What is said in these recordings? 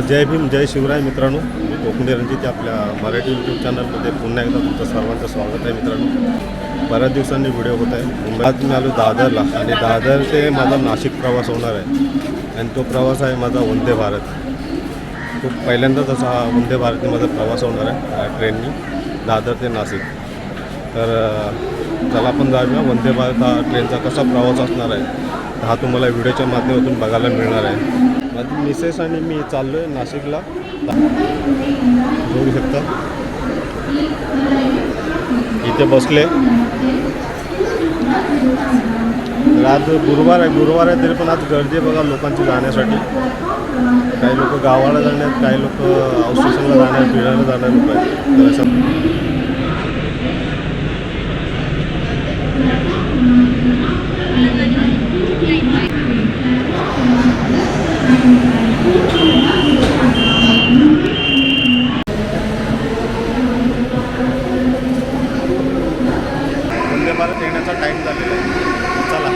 जय भीम जय शिवराय मित्रांनो. मी कोकणी रणजित आपल्या मराठी यूट्यूब चॅनलमध्ये पुन्हा एकदा तुमचं सर्वांचं स्वागत आहे मित्रांनो. बऱ्याच दिवसांनी व्हिडिओ होत आहे. मुंबईत मी आलो दादरला आणि दादर ते माझा नाशिक प्रवास होणार आहे. आणि तो प्रवास आहे माझा वंदे भारत. खूप पहिल्यांदाच असा हा वंदे भारतने माझा प्रवास होणार आहे ट्रेननी दादर ते नाशिक. तर चला आपण जाऊया. वंदे भारत हा ट्रेनचा कसा प्रवास असणार आहे. हा तुम्हाला व्हिडिओच्या माध्यमातून बघायला मिळणार आहे. माझी मिसेस आणि मी चाललो आहे नाशिकला. बघू शकता. इथे बसले. आज गुरुवार आहे. गुरुवार आहे तरी पण आज गर्दी आहे बघा लोकांची जाण्यासाठी. काही लोक गावाला जाण्यात काही लोक हाऊस स्टेशनला जाणार फिरायला जाणार लोक आहेत तर असं वंदे भारत येण्याचा टाईम झालेला आहे चला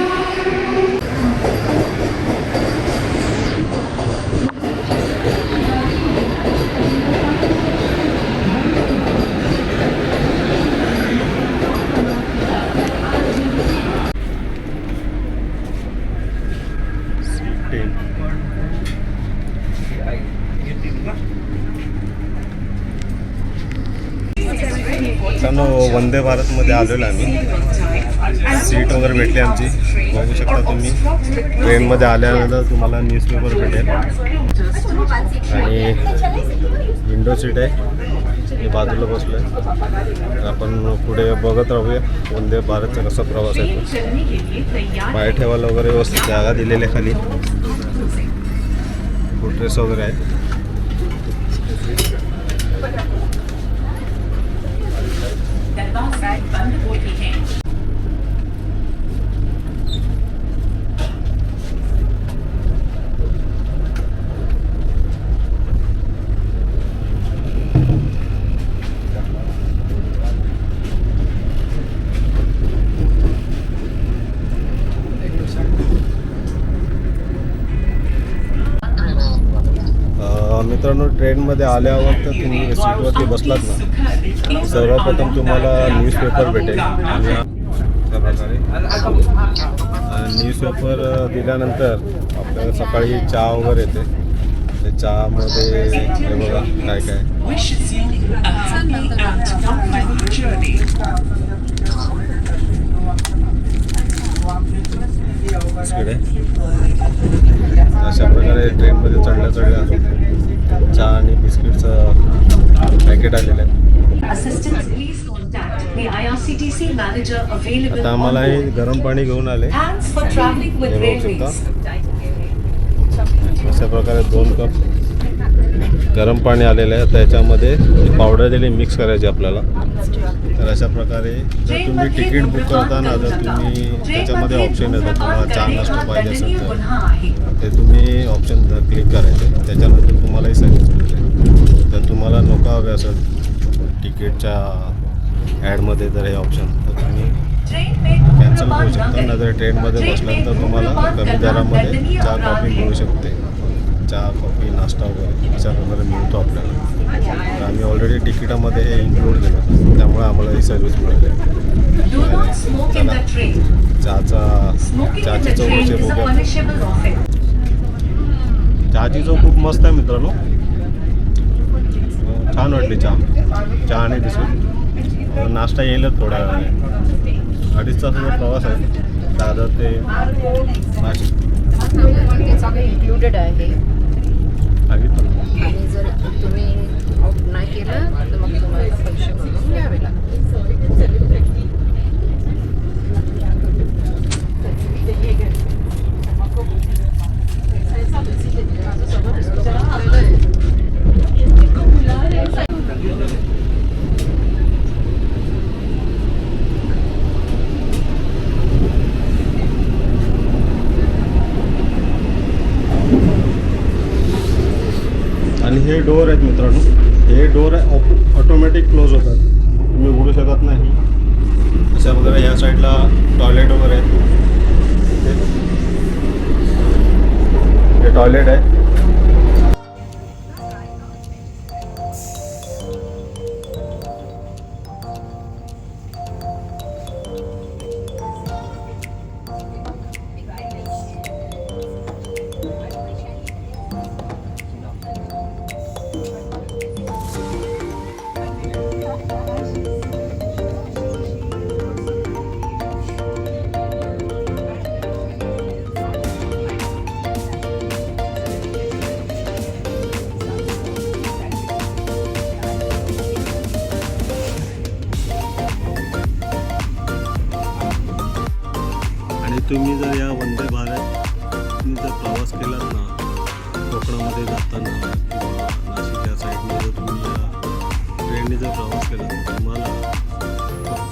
टेन मित्रांनो वंदे भारतमध्ये आलेलो आम्ही. सीट वगैरे भेटली आमची. बघू शकता तुम्ही. ट्रेनमध्ये आल्यानंतर तुम्हाला न्यूजपेपर भेटेल. आणि विंडो सीट आहे. मी बाजूला बसलो आहे आपण पुढे बघत राहूया. वंदे भारतचा कसा प्रवास आहे पाय ठेवायला वगैरे व्यवस्थित जागा दिलेली आहे खाली. फुटरेस वगैरे आहे. दरवाजे बंद होते हैं मित्रांनो ट्रेनमध्ये आल्यावर तर तुम्ही सीटवरती बसलात ना? सर्वप्रथम तुम्हाला न्यूजपेपर भेटेल. आणि अशा प्रकारे न्यूजपेपर दिल्यानंतर आपल्याला सकाळी चहा वगैरे येते. ते चहामध्ये हे बघा काय काय. अशा प्रकारे ट्रेनमध्ये चढल्या चढल्या चहा आणि बिस्किटचं पॅकेट आलेलं आहे. आता आम्हाला हे गरम पाणी घेऊन आले. अशा प्रकारे दोन कप गरम पाणी आलेलं आहे. त्याच्यामध्ये पावडर दिली मिक्स करायची आपल्याला. तर अशा प्रकारे जर तुम्ही तिकीट बुक करताना जर तुम्ही त्याच्यामध्ये ऑप्शन येतात तुम्हाला चहा नाश्ता पाहिजे असेल तर ते तुम्ही ऑप्शन क्लिक करायचे त्याच्यानंतर तुम्हाला ही सर्विस मिळते जर तुम्हाला नको हवे असेल तिकीटच्या ॲडमध्ये जर हे ऑप्शन तर तुम्ही कॅन्सल करू शकता. ना जर ट्रेनमध्ये बसलात तर तुम्हाला कमी दरामध्ये चहा कॉफी मिळू शकते. चहा कॉफी नाश्ता वगैरे अशा प्रकारे मिळतो आपल्याला. तर आम्ही ऑलरेडी तिकिटामध्ये हे इन्क्लूड केलं. होतं त्यामुळे आम्हाला ही सर्विस मिळाली. Do not smoke in the train. चहाचा Smoking in चहाची the चव train कशी is a बघूया punishable offense. चहाची चव खूप मस्त आहे मित्रांनो. छान वाटली चहा. चहा आणि बिस्किट अं, नाश्ता येईलच थोड्या वेळाने. अडीच तासाचा प्रवास आहे. दादर ते नाशिक. सगळं इन्क्लुडेड आहे. आणि जर तुम्ही नाही केलं तर मग तुम्हाला पैसे भरून घ्यावे लागतील आणि हे डोअर आहेत मित्रांनो हे डोअर ऑटोमॅटिक क्लोज होतात तुम्ही उघडू शकत नाही अशा वगैरे या साईडला टॉयलेट वगैरे आहे हे टॉयलेट आहे. प्रवास केला तुम्हाला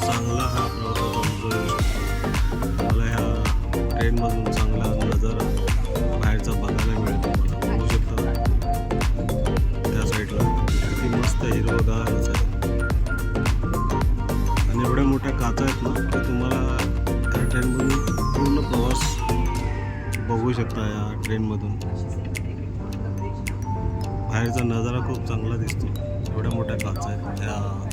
चांगला हा प्रवास अनुभव तुम्हाला ह्या ट्रेनमधून चांगला नजारा बाहेरचा बघायला मिळेल तुम्हाला. बघू शकता. त्या साईडला किती मस्त हिरवगारच आहे आणि एवढ्या मोठ्या काचा आहेत ना की तुम्हाला त्या ट्रेनमधून पूर्ण प्रवास बघू शकता या ट्रेनमधून. बाहेरचा नजारा खूप चांगला दिसतो वंदे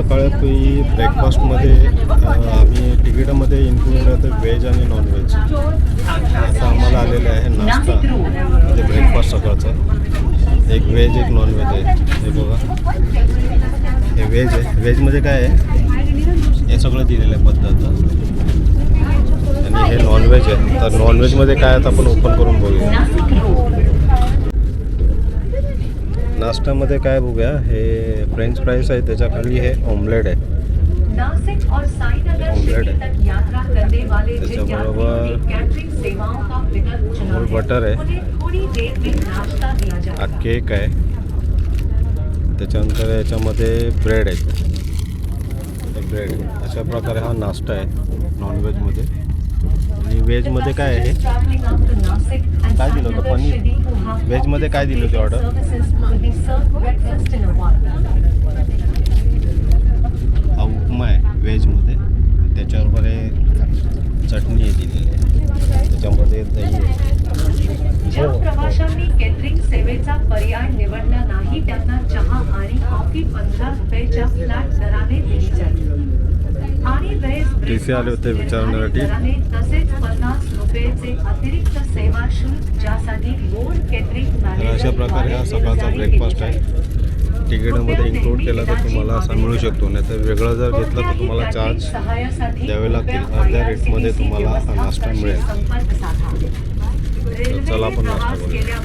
सकाळी ब्रेकफास्टमध्ये आम्ही तिकिटामध्ये इन्क्लूड राहतो व्हेज आणि नॉनव्हेज आता आम्हाला आलेलं आहे नाश्ता म्हणजे ब्रेकफास्ट सकाळचा. एक व्हेज एक नॉनव्हेज आहे. हे बघा. हे व्हेज आहे. व्हेजमध्ये काय आहे? हे सगळं दिलेलं आहे पद्धत आणि हे नॉनव्हेज आहे. तर नॉनव्हेजमध्ये काय आहे आपण ओपन करून बघूया. नाश्त्यामध्ये काय बघूया हे फ्रेंच फ्राईज आहे त्याच्याखाली हे ऑमलेट आहे. ऑमलेट है। जिन त्याच्याबरोबर बटर है। दिया हा केक आहे. त्याच्यानंतर याच्यामध्ये ब्रेड आहे. ब्रेड अशा प्रकारे हा नाश्ता आहे नॉनव्हेजमध्ये व्हेजमध्ये काय आहे काय दिलं होतं? पनीर? व्हेजमध्ये काय दिली होती ऑर्डर. हा उपमा आहे व्हेजमध्ये त्याच्याबरोबर हे चटणी आहे दिलेली आहे त्याच्यामध्ये दही आहे ज्या हो. प्रवाशांनी केटरिंग सेवेचा पर्याय निवडला नाही त्यांना चहा आणि कॉफी पंधरा रुपयाच्या फ्लॅट दराने दिली जाईल व्हेज TC आले होते विचारण्यासाठी. अशा प्रकारे हा सकाळचा ब्रेकफास्ट आहे तिकीटामध्ये इन्क्लूड केला तर तुम्हाला असा मिळू शकतो नाही तर वेगळं जर घेतलं तर तुम्हाला चार्ज द्यावे लागतील. अर्ध्या रेटमध्ये तुम्हाला नाश्ता मिळेल. तर चला आपण नाश्ता करूया.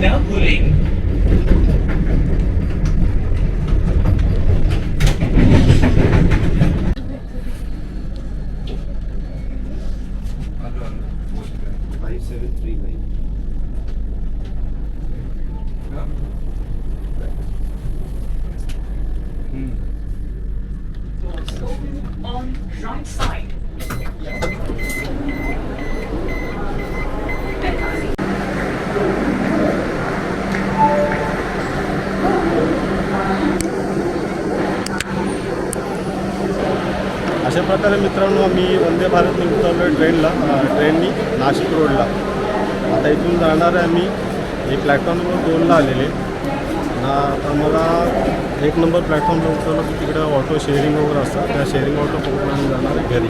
Now pulling. प्रकारे मित्रांनो मी वंदे भारत उतरलो आहे ट्रेनला ट्रेननी नाशिक रोडला. आता इथून जाणार आहे मी हे प्लॅटफॉर्मवर दोनला आलेले. ना आता मला एक नंबर प्लॅटफॉर्मला उतरलं की तिकडे ऑटो शेअरिंग वगैरे असतात. त्या शेअरिंग ऑटो पकडून आम्ही जाणार आहे घरी.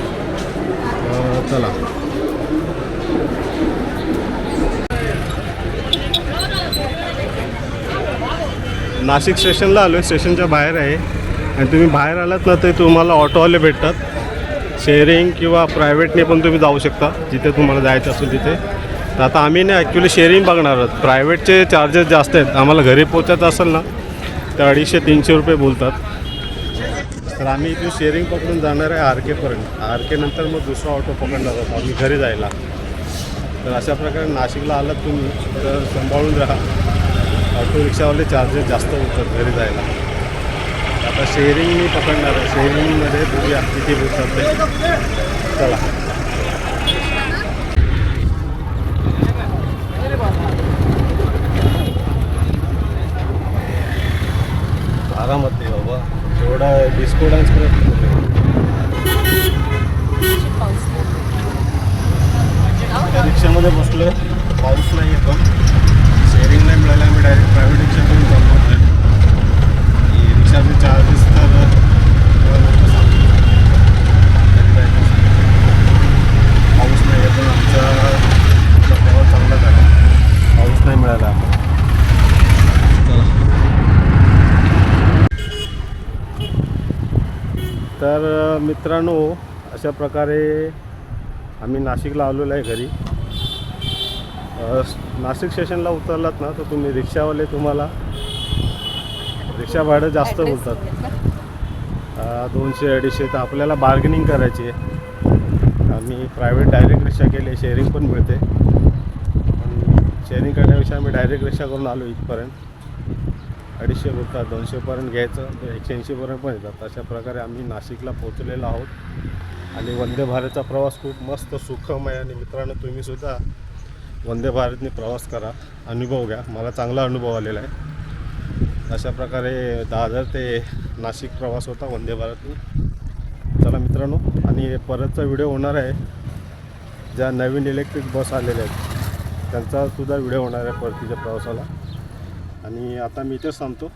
चला. नाशिक स्टेशनला आलो आहे स्टेशनच्या बाहेर आहे. आणि तुम्ही बाहेर आलात ना ते तुम्हाला ऑटोवाले भेटतात. शेअरिंग किंवा प्रायव्हेटने पण तुम्ही जाऊ शकता जिथे तुम्हाला जायचं असेल तिथे. तर आता आम्ही ना ॲक्च्युली शेअरिंग बघणार आहोत. प्रायव्हेटचे चार्जेस जास्त आहेत. आम्हाला घरी पोचायचं असेल ना तर अडीचशे तीनशे रुपये बोलतात. तर आम्ही इथून शेअरिंग पकडून जाणार आहे आर केपर्यंत आर के नंतर मग दुसरा ऑटो पकडणार आहोत आम्ही घरी जायला. तर अशा प्रकारे नाशिकला आलात तुम्ही तर सांभाळून राहा. ऑटो रिक्षावाले चार्जेस जास्त होतात घरी जायला. आता शेअरिंग मी पकडणार आहे. शेअरिंगमध्ये बघूया किती बोलतात चला. आरामात बाबा. थोडा डिस्को डान्स करत त्या रिक्षामध्ये बसलो पाऊस नाही येतो शेअरिंग नाही मिळाला आम्ही डायरेक्ट प्रायव्हेट रिक्षा करून चाललो चार्जेस तर पाऊस नाही चांगला पाऊस नाही मिळाला. तर मित्रांनो अशा प्रकारे आम्ही नाशिकला आलेलो आहे घरी. नाशिक स्टेशनला उतरलात ना तर तुम्ही रिक्षावाले तुम्हाला रिक्षा भाडं जास्त बोलतात. दोनशे अडीचशे तर आपल्याला बार्गेनिंग करायची आहे. आम्ही प्रायव्हेट डायरेक्ट रिक्षा केली शेअरिंग पण मिळते. पण शेअरिंग करण्यापेक्षा आम्ही डायरेक्ट रिक्षा करून आलो इथपर्यंत. अडीचशे बोलतात दोनशेपर्यंत घ्यायचं तर एकशे ऐंशीपर्यंत पण येतात. अशा प्रकारे आम्ही नाशिकला पोचलेलो आहोत. आणि वंदे भारतचा प्रवास खूप मस्त सुखमय आणि मित्रांनो तुम्हीसुद्धा वंदे भारतने प्रवास करा अनुभव घ्या. मला चांगला अनुभव आलेला आहे. अशा प्रकारे दादर ते नाशिक प्रवास होता वंदे भारतने. चला मित्रांनो आणि परतचा व्हिडिओ होणार आहे. ज्या नवीन इलेक्ट्रिक बस आलेल्या आहेत त्यांचासुद्धा व्हिडिओ होणार आहे परतीच्या प्रवासाला. आणि आता मी इथेच सांगतो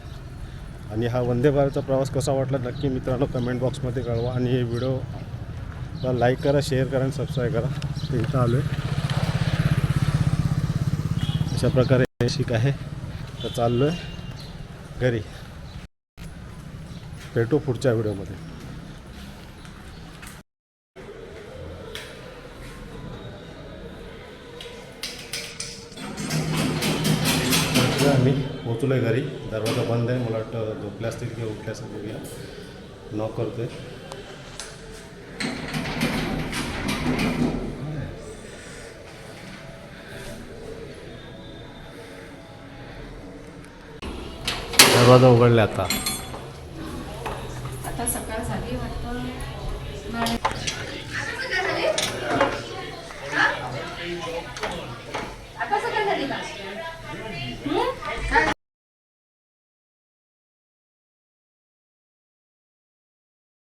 आणि हा वंदे भारतचा प्रवास कसा वाटला नक्की मित्रांनो कमेंट बॉक्समध्ये कळवा. आणि हे व्हिडिओ लाईक करा शेअर करा आणि सबस्क्राईब करा. ते इथं आलो आहे अशा प्रकारे शिक आहे. तर चाललो आहे घरी. भेटू पुढच्या व्हिडिओमध्ये. आम्ही पोचलो आहे घरी. दरवाजा बंद आहे. मला वाटतं झोपल्या असतील किंवा उठल्या असतील बघूया. नॉक करतोय. दरवाजा उघडला आता